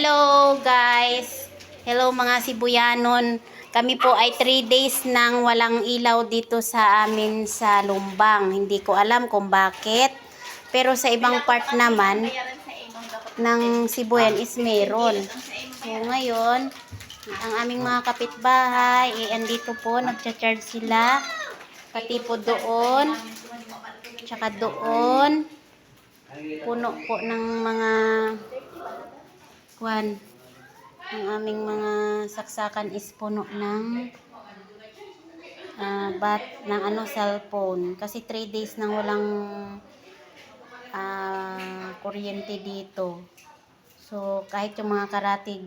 Hello guys! Hello mga Sibuyanon. Kami po ay 3 days nang walang ilaw dito sa amin sa Lumbang. Hindi ko alam kung bakit. Pero sa ibang part naman ng Sibuyan is meron. So ngayon, ang aming mga kapitbahay, eh, andito po, nagcha-charge sila. Pati po doon, tsaka doon. Puno po ng mga kwan. Ang aming mga saksakan is puno ng ah, bat ng ano cellphone kasi 3 days nang walang ah, kuryente dito. So kahit yung mga karatig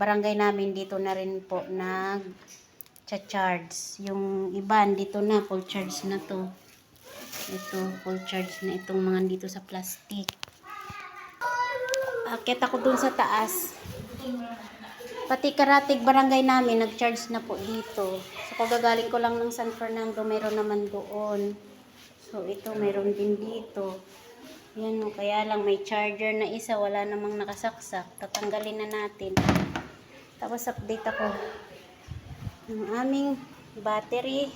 barangay namin dito na rin po nag charge Yung iba dito na full charge na to. Ito full charge na itong mga dito sa plastic. Akit ako dun sa taas. Pati karatig barangay namin, nag-charge na po dito. So, kagagaling ko lang ng San Fernando, mayroon naman doon. So, ito, mayroon din dito. Yan o, kaya lang may charger na isa, wala namang nakasaksak. Tatanggalin na natin. Tapos, update ako ng aming battery.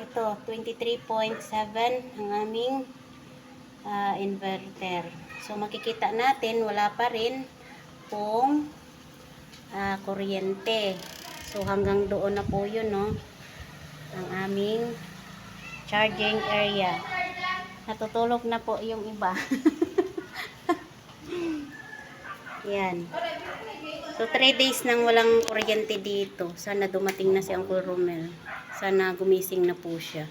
Ito, 23.7 ang aming inverter. So, makikita natin, wala pa rin pong ah, kuryente. So, hanggang doon na po yun, no? Ang aming charging area. Natutulog na po yung iba. Yan. So, 3 days nang walang kuryente dito. Sana dumating na si Uncle Romel. Sana gumising na po siya.